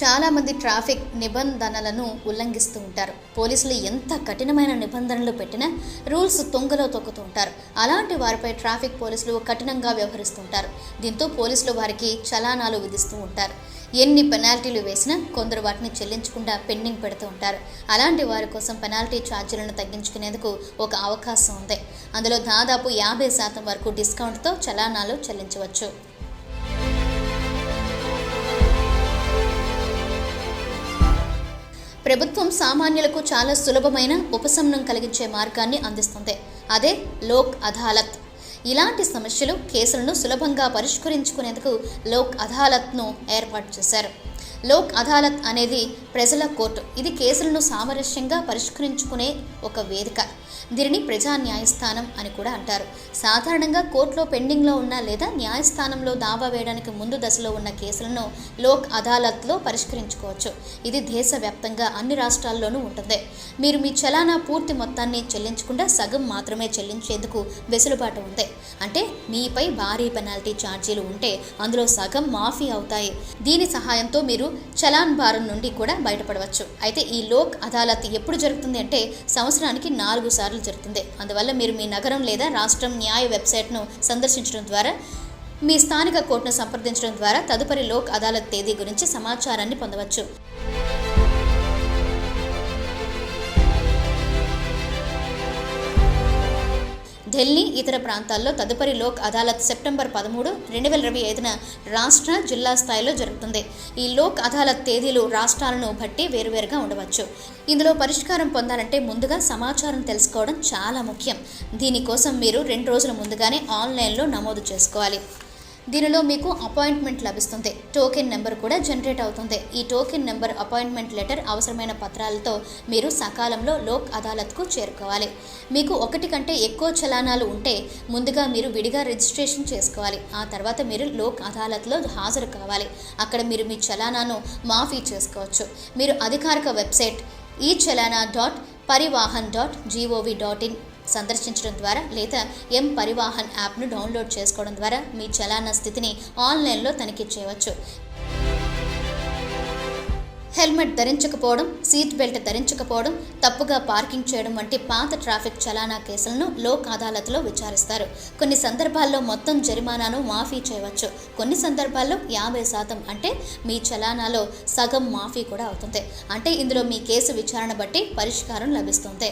చాలామంది ట్రాఫిక్ నిబంధనలను ఉల్లంఘిస్తూ ఉంటారు. పోలీసులు ఎంత కఠినమైన నిబంధనలు పెట్టినా రూల్స్ తొంగలో తొక్కుతూ ఉంటారు. అలాంటి వారిపై ట్రాఫిక్ పోలీసులు కఠినంగా వ్యవహరిస్తుంటారు దీంతో పోలీసులు వారికి చలానాలు విధిస్తూ ఉంటారు. ఎన్ని పెనాల్టీలు వేసినా కొందరు వాటిని చెల్లించకుండా పెండింగ్ పెడుతూ ఉంటారు. అలాంటి వారి కోసం పెనాల్టీ ఛార్జీలను తగ్గించుకునేందుకు ఒక అవకాశం ఉంది. అందులో దాదాపు యాభై శాతం వరకు డిస్కౌంట్తో చలానాలు చెల్లించవచ్చు. ప్రభుత్వం సామాన్యులకు చాలా సులభమైన ఉపశమనం కలిగించే మార్గాన్ని అందిస్తుంది. అదే లోక్ అదాలత్. ఇలాంటి సమస్యలు కేసులను సులభంగా పరిష్కరించుకునేందుకు లోక్ అదాలత్ను ఏర్పాటు చేశారు. లోక్ అదాలత్ అనేది ప్రజల కోర్టు. ఇది కేసులను సామరస్యంగా పరిష్కరించుకునే ఒక వేదిక. దీనిని ప్రజా న్యాయస్థానం అని కూడా అంటారు. సాధారణంగా కోర్టులో పెండింగ్లో ఉన్న లేదా న్యాయస్థానంలో దావా వేయడానికి ముందు దశలో ఉన్న కేసులను లోక్ అదాలత్లో పరిష్కరించుకోవచ్చు. ఇది దేశవ్యాప్తంగా అన్ని రాష్ట్రాల్లోనూ ఉంటుంది. మీరు మీ చలానా పూర్తి మొత్తాన్ని చెల్లించకుండా సగం మాత్రమే చెల్లించేందుకు వెసులుబాటు ఉంది. అంటే మీపై భారీ పెనాల్టీ ఛార్జీలు ఉంటే అందులో సగం మాఫీ అవుతాయి. దీని సహాయంతో మీరు చలాన్ భారం నుండి కూడా బయటపడవచ్చు. అయితే ఈ లోక్ అదాలత్ ఎప్పుడు జరుగుతుంది అంటే సంవత్సరానికి నాలుగు సార్లు జరుగుతుంది. అందువల్ల మీరు మీ నగరం లేదా రాష్ట్రం న్యాయ వెబ్సైట్ను సందర్శించడం ద్వారా మీ స్థానిక కోర్టును సంప్రదించడం ద్వారా తదుపరి లోక్ అదాలత్ తేదీ గురించి సమాచారాన్ని పొందవచ్చు. ఢిల్లీ ఇతర ప్రాంతాల్లో తదుపరి లోక్ అదాలత్ సెప్టెంబర్ పదమూడు రెండు వేల ఇరవై ఐదున రాష్ట్ర జిల్లా స్థాయిలో జరుగుతుంది. ఈ లోక్ అదాలత్ తేదీలు రాష్ట్రాలను బట్టి వేరువేరుగా ఉండవచ్చు. ఇందులో పరిష్కారం పొందాలంటే ముందుగా సమాచారం తెలుసుకోవడం చాలా ముఖ్యం. దీనికోసం మీరు రెండు రోజుల ముందుగానే ఆన్లైన్లో నమోదు చేసుకోవాలి. దీనిలో మీకు అపాయింట్మెంట్ లభిస్తుంది. టోకెన్ నెంబర్ కూడా జనరేట్ అవుతుంది. ఈ టోకెన్ నెంబర్ అపాయింట్మెంట్ లెటర్ అవసరమైన పత్రాలతో మీరు సకాలంలో లోక్ అదాలత్కు చేరుకోవాలి. మీకు ఒకటి కంటే ఎక్కువ చలానాలు ఉంటే ముందుగా మీరు విడిగా రిజిస్ట్రేషన్ చేసుకోవాలి. ఆ తర్వాత మీరు లోక్ అదాలత్లో హాజరు కావాలి. అక్కడ మీరు మీ చలానాను మాఫీ చేసుకోవచ్చు. మీరు అధికారిక website e challan dot parivahan dot gov dot in సందర్శించడం ద్వారా లేదా ఎం పరివాహన్ యాప్ను డౌన్లోడ్ చేసుకోవడం ద్వారా మీ చలానా స్థితిని ఆన్లైన్లో తనిఖీ చేయవచ్చు. హెల్మెట్ ధరించకపోవడం సీట్ బెల్ట్ ధరించకపోవడం తప్పుగా పార్కింగ్ చేయడం వంటి పాత ట్రాఫిక్ చలానా కేసులను లోక్ అదాలత్లో విచారిస్తారు. కొన్ని సందర్భాల్లో మొత్తం జరిమానాను మాఫీ చేయవచ్చు. కొన్ని సందర్భాల్లో యాభై శాతం అంటే మీ చలానాలో సగం మాఫీ కూడా అవుతుంది. అంటే ఇందులో మీ కేసు విచారణ బట్టి పరిష్కారం లభిస్తుంది.